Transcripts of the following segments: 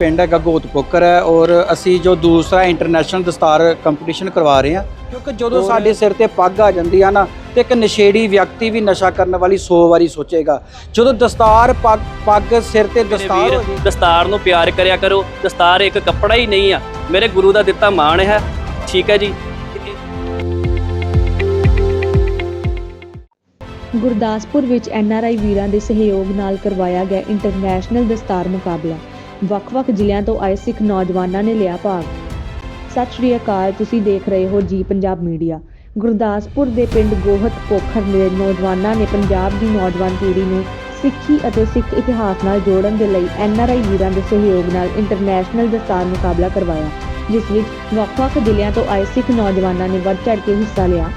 ਪਿੰਡ ਹੈਗਾ ਗੋਤਪੋਕਰ ਹੈ ਔਰ ਅਸੀਂ ਜੋ ਦੂਸਰਾ ਇੰਟਰਨੈਸ਼ਨਲ ਦਸਤਾਰ ਕੰਪੀਟੀਸ਼ਨ ਕਰਵਾ ਰਹੇ ਹਾਂ ਕਿਉਂਕਿ ਜਦੋਂ ਸਾਡੇ ਸਿਰ ਤੇ ਪੱਗ ਆ ਜਾਂਦੀ ਆ ਨਾ ਤੇ ਇੱਕ ਨਸ਼ੇੜੀ ਵਿਅਕਤੀ ਵੀ ਨਸ਼ਾ ਕਰਨ ਵਾਲੀ 100 ਵਾਰੀ ਸੋਚੇਗਾ। ਜਦੋਂ ਦਸਤਾਰ ਪੱਗ ਪੱਗ ਸਿਰ ਤੇ ਦਸਤਾਰ ਦਸਤਾਰ ਨੂੰ ਪਿਆਰ ਕਰਿਆ ਕਰੋ। ਦਸਤਾਰ ਇੱਕ ਕੱਪੜਾ ਹੀ ਨਹੀਂ ਆ। ਮੇਰੇ ਗੁਰੂ ਦਾ ਦਿੱਤਾ ਮਾਣ ਹੈ। ਠੀਕ ਹੈ ਜੀ। ਗੁਰਦਾਸਪੁਰ ਵਿੱਚ ਐਨਆਰਆਈ ਵੀਰਾਂ ਦੇ ਸਹਿਯੋਗ ਨਾਲ ਕਰਵਾਇਆ ਗਿਆ ਇੰਟਰਨੈਸ਼ਨਲ ਦਸਤਾਰ ਮੁਕਾਬਲਾ। ਵੱਖ-ਵੱਖ ਜ਼ਿਲ੍ਹਿਆਂ ਤੋਂ ਆਏ ਸਿੱਖ ਨੌਜਵਾਨਾਂ ਨੇ ਲਿਆ ਭਾਗ। ਸਤਿ ਸ਼੍ਰੀ ਅਕਾਲ, ਤੁਸੀਂ ਦੇਖ ਰਹੇ ਹੋ ਜੀ ਪੰਜਾਬ ਮੀਡੀਆ। ਗੁਰਦਾਸਪੁਰ ਦੇ ਪਿੰਡ ਗੋਹਤ ਪੋਖਰ ਦੇ ਨੌਜਵਾਨਾਂ ਨੇ ਪੰਜਾਬ ਦੀ ਨੌਜਵਾਨ ਪੀੜ੍ਹੀ ਨੂੰ ਸਿੱਖੀ ਅਤੇ ਸਿੱਖ ਇਤਿਹਾਸ ਨਾਲ ਜੋੜਨ ਦੇ ਲਈ ਐਨਆਰਆਈ ਵੀਰਾਂ ਦੇ ਸਹਿਯੋਗ ਨਾਲ ਇੰਟਰਨੈਸ਼ਨਲ ਦਸਤਾਰ ਮੁਕਾਬਲਾ ਕਰਵਾਇਆ, ਜਿਸ ਵਿੱਚ ਵੱਖ-ਵੱਖ ਜ਼ਿਲ੍ਹਿਆਂ ਤੋਂ ਆਏ ਸਿੱਖ ਨੌਜਵਾਨਾਂ ਨੇ ਵੱਧ ਚੜ੍ਹ ਕੇ ਹਿੱਸਾ ਲਿਆ।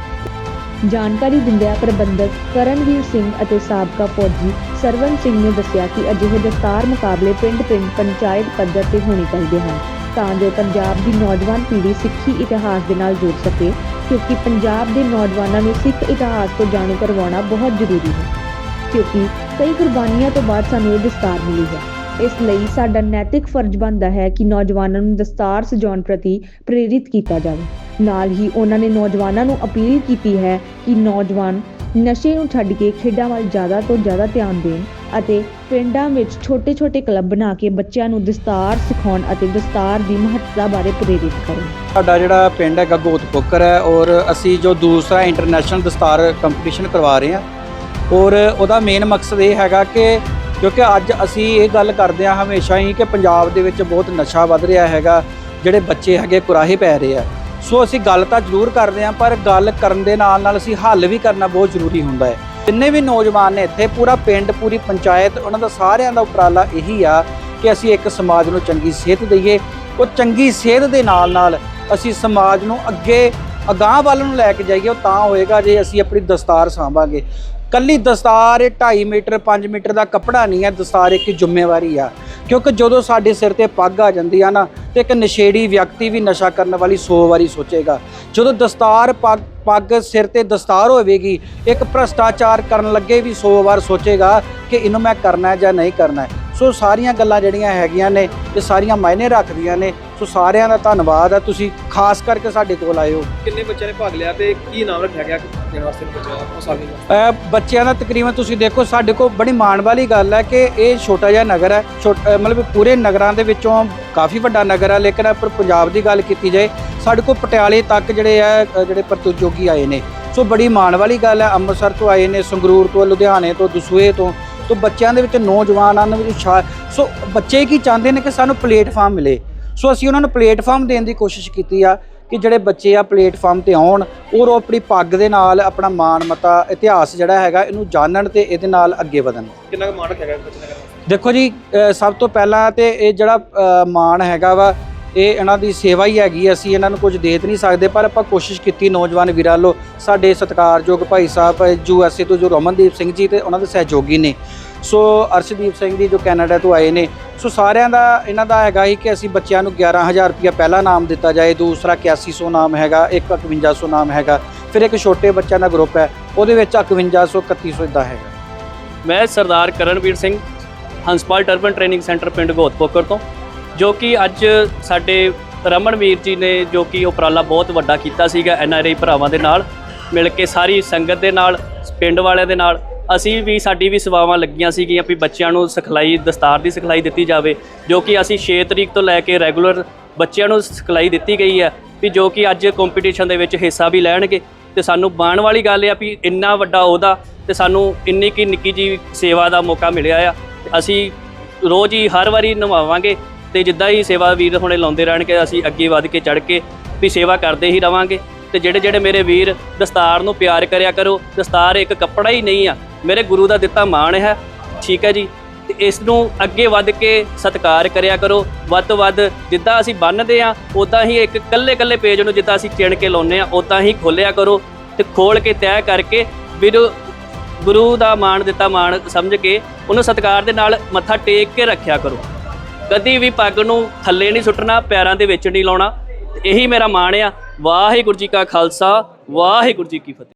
ਜਾਣਕਾਰੀ ਦਿੰਦਿਆਂ ਪ੍ਰਬੰਧਕ ਕਰਨਵੀਰ ਸਿੰਘ ਅਤੇ ਸਾਬਕਾ ਫੌਜੀ ਸਰਵਨ ਸਿੰਘ ਨੇ ਦੱਸਿਆ ਕਿ ਅਜਿਹੇ ਦਸਤਾਰ ਮੁਕਾਬਲੇ ਪਿੰਡ-ਪਿੰਡ ਪੰਚਾਇਤ ਪੱਧਰ ਤੇ ਹੋਣੇ ਚਾਹੀਦੇ ਹਨ, ਤਾਂ ਜੋ ਪੰਜਾਬ ਦੀ ਨੌਜਵਾਨ ਪੀੜ੍ਹੀ ਸਿੱਖੀ ਇਤਿਹਾਸ ਦੇ ਨਾਲ ਜੁੜ ਸਕੇ, ਕਿਉਂਕਿ ਪੰਜਾਬ ਦੇ ਨੌਜਵਾਨਾਂ ਨੂੰ ਸਿੱਖ ਇਤਿਹਾਸ ਤੋਂ ਜਾਣੂ ਕਰਵਾਉਣਾ ਬਹੁਤ ਜ਼ਰੂਰੀ ਹੈ। ਕਿਉਂਕਿ ਕਈ ਕੁਰਬਾਨੀਆਂ ਤੋਂ ਬਾਅਦ ਸਾਨੂੰ ਇਹ ਦਸਤਾਰ ਮਿਲੀ ਹੈ। ਇਸ ਲਈ ਸਾਡਾ ਨੈਤਿਕ ਫਰਜ਼ ਬਣਦਾ ਹੈ ਕਿ ਨੌਜਵਾਨਾਂ ਨੂੰ ਦਸਤਾਰ ਸਜਾਉਣ ਪ੍ਰਤੀ ਪ੍ਰੇਰਿਤ ਕੀਤਾ ਜਾਵੇ। ਨਾਲ ਹੀ ਉਹਨਾਂ ਨੇ ਨੌਜਵਾਨਾਂ ਨੂੰ ਅਪੀਲ ਕੀਤੀ ਹੈ ਕਿ ਨੌਜਵਾਨ ਨਸ਼ੇ ਨੂੰ ਛੱਡ ਕੇ ਖੇਡਾਂ ਵੱਲ ਜ਼ਿਆਦਾ ਤੋਂ ਜ਼ਿਆਦਾ ਧਿਆਨ ਦੇਣ ਅਤੇ ਪਿੰਡਾਂ ਵਿੱਚ ਛੋਟੇ-ਛੋਟੇ ਕਲੱਬ ਬਣਾ ਕੇ ਬੱਚਿਆਂ ਨੂੰ ਦਸਤਾਰ ਸਿਖਾਉਣ ਅਤੇ ਦਸਤਾਰ ਦੀ ਮਹੱਤਤਾ ਬਾਰੇ ਪ੍ਰੇਰਿਤ ਕਰਨ। ਸਾਡਾ ਜਿਹੜਾ ਪਿੰਡ ਹੈਗਾ ਗੋਤਪੋਕਰ ਹੈ ਔਰ ਅਸੀਂ ਜੋ ਦੂਸਰਾ ਇੰਟਰਨੈਸ਼ਨਲ ਦਸਤਾਰ ਕੰਪੀਟੀਸ਼ਨ ਕਰਵਾ ਰਹੇ ਹਾਂ ਔਰ ਉਹਦਾ ਮੇਨ ਮਕਸਦ ਇਹ ਹੈਗਾ ਕਿ ਕਿਉਂਕਿ ਅੱਜ ਅਸੀਂ ਇਹ ਗੱਲ ਕਰਦੇ ਹਾਂ ਹਮੇਸ਼ਾ ਹੀ ਕਿ ਪੰਜਾਬ ਦੇ ਵਿੱਚ ਬਹੁਤ ਨਸ਼ਾ ਵੱਧ ਰਿਹਾ ਹੈਗਾ, ਜਿਹੜੇ ਬੱਚੇ ਹੈਗੇ ਕੁਰਾਹੇ ਪੈ ਰਹੇ ਆ। ਸੋ ਅਸੀਂ ਗੱਲ ਤਾਂ ਜ਼ਰੂਰ ਕਰਦੇ ਹਾਂ, ਪਰ ਗੱਲ ਕਰਨ ਦੇ ਨਾਲ ਨਾਲ ਅਸੀਂ ਹੱਲ ਵੀ ਕਰਨਾ ਬਹੁਤ ਜ਼ਰੂਰੀ ਹੁੰਦਾ ਹੈ। ਜਿੰਨੇ ਵੀ ਨੌਜਵਾਨ ਨੇ ਇੱਥੇ, ਪੂਰਾ ਪਿੰਡ, ਪੂਰੀ ਪੰਚਾਇਤ, ਉਹਨਾਂ ਦਾ ਸਾਰਿਆਂ ਦਾ ਉਪਰਾਲਾ ਇਹੀ ਆ ਕਿ ਅਸੀਂ ਇੱਕ ਸਮਾਜ ਨੂੰ ਚੰਗੀ ਸਿਹਤ ਦਈਏ। ਉਹ ਚੰਗੀ ਸਿਹਤ ਦੇ ਨਾਲ ਨਾਲ ਅਸੀਂ ਸਮਾਜ ਨੂੰ ਅੱਗੇ ਅਗਾਂਹ ਵੱਲ ਨੂੰ ਲੈ ਕੇ ਜਾਈਏ, ਉਹ ਤਾਂ ਹੋਏਗਾ ਜੇ ਅਸੀਂ ਆਪਣੀ ਦਸਤਾਰ ਸਾਂਭਾਂਗੇ। ਕੱਲੀ ਦਸਤਾਰ ਇਹ 2.5 ਮੀਟਰ 5 ਮੀਟਰ ਦਾ ਕੱਪੜਾ ਨਹੀਂ ਹੈ, ਦਸਤਾਰ ਇੱਕ ਜ਼ਿੰਮੇਵਾਰੀ ਆ। ਕਿਉਂਕਿ ਜਦੋਂ ਸਾਡੇ ਸਿਰ ਤੇ ਪੱਗ ਆ ਜਾਂਦੀ ਆ ਨਾ, ਤੇ ਇੱਕ ਨਸ਼ੇੜੀ ਵਿਅਕਤੀ ਵੀ ਨਸ਼ਾ ਕਰਨ ਵਾਲੀ 100 ਵਾਰੀ ਸੋਚੇਗਾ। ਜਦੋਂ ਦਸਤਾਰ ਪੱਗ ਪੱਗ ਸਿਰ ਤੇ ਦਸਤਾਰ ਹੋਵੇਗੀ, ਇੱਕ ਭ੍ਰਸ਼ਟਾਚਾਰ ਕਰਨ ਲੱਗੇ ਵੀ 100 ਵਾਰ ਸੋਚੇਗਾ ਕਿ ਇਹਨੂੰ ਮੈਂ ਕਰਨਾ ਹੈ ਜਾਂ ਨਹੀਂ ਕਰਨਾ ਹੈ। ਸੋ ਸਾਰੀਆਂ ਗੱਲਾਂ ਜਿਹੜੀਆਂ ਹੈਗੀਆਂ ਨੇ ਇਹ ਸਾਰੀਆਂ ਮਾਇਨੇ ਰੱਖਦੀਆਂ ਨੇ ਸੋ ਸਾਰਿਆਂ ਦਾ ਧੰਨਵਾਦ ਹੈ ਤੁਸੀਂ ਖਾਸ ਕਰਕੇ ਸਾਡੇ ਕੋਲ ਆਏ ਹੋ। ਕਿੰਨੇ ਬੱਚਿਆਂ ਨੇ ਭਾਗ ਲਿਆ ਤੇ ਕੀ ਨਾਮ ਰੱਖਿਆ ਗਿਆ ਦੇਣ ਵਾਸਤੇ ਬੱਚਿਆਂ ਦਾ ਬੱਚਿਆਂ ਦਾ ਤਕਰੀਬਨ ਤੁਸੀਂ ਦੇਖੋ ਸਾਡੇ ਕੋਲ ਬੜੀ ਮਾਣ ਵਾਲੀ ਗੱਲ ਹੈ ਕਿ ਇਹ ਛੋਟਾ ਜਿਹਾ ਨਗਰ ਹੈ ਮਤਲਬ ਪੂਰੇ ਨਗਰਾਂ ਦੇ ਵਿੱਚੋਂ ਕਾਫੀ ਵੱਡਾ ਨਗਰ ਹੈ ਲੇਕਿਨ ਪਰ ਪੰਜਾਬ ਦੀ ਗੱਲ ਕੀਤੀ ਜਾਏ ਸਾਡੇ ਕੋਲ ਪਟਿਆਲੇ ਤੱਕ ਜਿਹੜੇ ਆ ਜਿਹੜੇ ਪ੍ਰਤੀਯੋਗੀ ਆਏ ਨੇ। ਸੋ ਬੜੀ ਮਾਣ ਵਾਲੀ ਗੱਲ ਹੈ ਅੰਮ੍ਰਿਤਸਰ ਤੋਂ ਆਏ ਨੇ ਸੰਗਰੂਰ ਤੋਂ ਲੁਧਿਆਣੇ ਤੋਂ ਦਸੂਹੇ ਤੋਂ ਤੋਂ ਬੱਚਿਆਂ ਦੇ ਵਿੱਚ ਨੌਜਵਾਨਾਂ ਦੇ ਵਿੱਚ ਸੋ ਬੱਚੇ ਕੀ ਚਾਹੁੰਦੇ ਨੇ ਕਿ ਸਾਨੂੰ ਪਲੇਟਫਾਰਮ ਮਿਲੇ? ਸੋ ਅਸੀਂ ਉਹਨਾਂ ਨੂੰ ਪਲੇਟਫਾਰਮ ਦੇਣ ਦੀ ਕੋਸ਼ਿਸ਼ ਕੀਤੀ ਆ ਕਿ ਜਿਹੜੇ ਬੱਚੇ ਆ ਪਲੇਟਫਾਰਮ ਤੇ ਆਉਣ ਔਰ ਉਹ ਆਪਣੀ ਪੱਗ ਦੇ ਨਾਲ ਆਪਣਾ ਮਾਣ ਮਤਾ ਇਤਿਹਾਸ ਜਿਹੜਾ ਹੈਗਾ ਇਹਨੂੰ ਜਾਣਨ ਤੇ ਇਹਦੇ ਨਾਲ ਅੱਗੇ ਵਧਣ। ਕਿੰਨਾ ਕੁ ਮਾਣ ਦਾ ਦੇਖੋ ਜੀ ਸਭ ਤੋਂ ਪਹਿਲਾਂ ਤੇ ਇਹ ਜਿਹੜਾ ਮਾਣ ਹੈਗਾ ਵਾ ਇਹ ਇਹਨਾਂ ਦੀ ਸੇਵਾ ਹੀ ਹੈਗੀ ਅਸੀਂ ਇਹਨਾਂ ਨੂੰ ਕੁਝ ਦੇ ਨਹੀਂ ਸਕਦੇ, ਪਰ ਆਪਾਂ ਕੋਸ਼ਿਸ਼ ਕੀਤੀ ਨੌਜਵਾਨ ਵੀਰਾਂ ਵੱਲੋਂ, ਸਾਡੇ ਸਤਿਕਾਰਯੋਗ Bhai Sahib U S A ਤੋਂ ਜੋ ਰਮਨਦੀਪ ਸਿੰਘ ਜੀ ਤੇ ਉਹਨਾਂ ਦੇ ਸਹਿਯੋਗੀ ਨੇ। ਸੋ ਅਰਸ਼ਦੀਪ ਸਿੰਘ ਜੀ ਜੋ ਕੈਨੇਡਾ ਤੋਂ ਆਏ ਨੇ, ਸੋ ਸਾਰਿਆਂ ਦਾ ਇਹਨਾਂ ਦਾ ਹੈਗਾ ਹੀ ਕਿ ਅਸੀਂ ਬੱਚਿਆਂ ਨੂੰ 11000 ਰੁਪਇਆ ਪਹਿਲਾ ਨਾਮ ਦਿੱਤਾ ਜਾਏ, ਦੂਸਰਾ 8100 ਨਾਮ ਹੈਗਾ, ਇੱਕ 5100 ਨਾਮ ਹੈਗਾ, ਫਿਰ ਇੱਕ ਛੋਟੇ ਬੱਚਿਆਂ ਦਾ ਗਰੁੱਪ ਹੈ, ਉਹਦੇ ਵਿੱਚ 5100 3100 ਇਦਾਂ ਹੈਗਾ। ਮੈਂ Sardar Karanvir Singh, Hanspal turban training centre ਪਿੰਡ ਗੋਤਪੋਕਰ ਤੋਂ। ਜੋ ਕਿ ਅੱਜ ਸਾਡੇ ਰਮਨਵੀਰ ਜੀ ਨੇ ਜੋ ਕਿ ਉਪਰਾਲਾ ਬਹੁਤ ਵੱਡਾ ਕੀਤਾ ਸੀਗਾ ਐਨਆਰਆਈ ਭਰਾਵਾਂ ਦੇ ਨਾਲ, ਮਿਲ ਕੇ ਸਾਰੀ ਸੰਗਤ ਦੇ ਨਾਲ, ਪਿੰਡ ਵਾਲਿਆਂ ਦੇ ਨਾਲ, ਅਸੀਂ ਵੀ ਸਾਡੀ ਵੀ ਸੇਵਾਵਾਂ ਲੱਗੀਆਂ ਸੀਗੀਆਂ ਵੀ ਬੱਚਿਆਂ ਨੂੰ ਸਿਖਲਾਈ, ਦਸਤਾਰ ਦੀ ਸਿਖਲਾਈ ਦਿੱਤੀ ਜਾਵੇ, ਜੋ ਕਿ ਅਸੀਂ 6 ਤਰੀਕ ਤੋਂ ਲੈ ਕੇ ਰੈਗੂਲਰ ਬੱਚਿਆਂ ਨੂੰ ਸਿਖਲਾਈ ਦਿੱਤੀ ਗਈ ਹੈ, ਵੀ ਜੋ ਕਿ ਅੱਜ ਕੰਪੀਟੀਸ਼ਨ ਦੇ ਵਿੱਚ ਹਿੱਸਾ ਵੀ ਲੈਣਗੇ, ਤੇ ਸਾਨੂੰ ਬਾਣ ਵਾਲੀ ਗੱਲ ਆ ਵੀ ਇੰਨਾ ਵੱਡਾ ਉਹਦਾ ਤੇ ਸਾਨੂੰ ਇੰਨੀ ਕੀ ਨਿੱਕੀ ਜੀ ਸੇਵਾ ਦਾ ਮੌਕਾ ਮਿਲਿਆ ਆ, ਅਸੀਂ ਰੋਜ਼ ਹੀ ਹਰ ਵਾਰੀ ਨਿਭਾਵਾਂਗੇ ਤੇ ਜਿੱਦਾਂ ਹੀ ਸੇਵਾ ਵੀਰ ਹੁਣੇ ਲਾਉਂਦੇ ਰਹਿਣਗੇ, ਅਸੀਂ ਅੱਗੇ ਵੱਧ ਕੇ ਚੜ ਕੇ ਵੀ ਸੇਵਾ ਕਰਦੇ ਹੀ ਰਵਾਂਗੇ। ਤੇ ਜਿਹੜੇ ਜਿਹੜੇ ਮੇਰੇ ਵੀਰ ਦਸਤਾਰ ਨੂੰ ਪਿਆਰ ਕਰਿਆ ਕਰੋ, ਦਸਤਾਰ ਇੱਕ ਕੱਪੜਾ ਹੀ ਨਹੀਂ ਆ, ਮੇਰੇ ਗੁਰੂ ਦਾ ਦਿੱਤਾ ਮਾਣ ਹੈ। ਠੀਕ ਹੈ ਜੀ? ਤੇ ਇਸ ਨੂੰ ਅੱਗੇ ਵੱਧ ਕੇ ਸਤਿਕਾਰ ਕਰਿਆ ਕਰੋ। ਵੱਧ ਤੋਂ ਵੱਧ ਜਿੱਦਾਂ ਅਸੀਂ ਬੰਨਦੇ ਆ ਉਦਾਂ ਹੀ ਇੱਕ ਕੱਲੇ ਕੱਲੇ ਪੇਜ ਨੂੰ ਜਿੱਦਾਂ ਅਸੀਂ ਚਿਣ ਕੇ ਲਾਉਨੇ ਆ ਉਦਾਂ ਹੀ ਖੋਲਿਆ ਕਰੋ ਤੇ ਖੋਲ ਕੇ ਤੈਅ ਕਰਕੇ ਵੀਰ ਗੁਰੂ ਦਾ ਮਾਣ, ਦਿੱਤਾ ਮਾਣ ਸਮਝ ਕੇ ਉਹਨੂੰ ਸਤਿਕਾਰ ਦੇ ਨਾਲ ਮੱਥਾ ਟੇਕ ਕੇ ਰੱਖਿਆ ਕਰੋ। ਕਦੀ ਵੀ ਪੱਗ ਨੂੰ ਥੱਲੇ ਨਹੀਂ ਸੁੱਟਣਾ, ਪੈਰਾਂ ਦੇ ਵਿੱਚ ਨਹੀਂ ਲਾਉਣਾ। ਇਹੀ ਮੇਰਾ ਮਾਣ ਆ। ਵਾਹਿਗੁਰੂ ਜੀ ਕਾ ਖਾਲਸਾ, ਵਾਹਿਗੁਰੂ ਜੀ ਕੀ ਫਤਿਹ।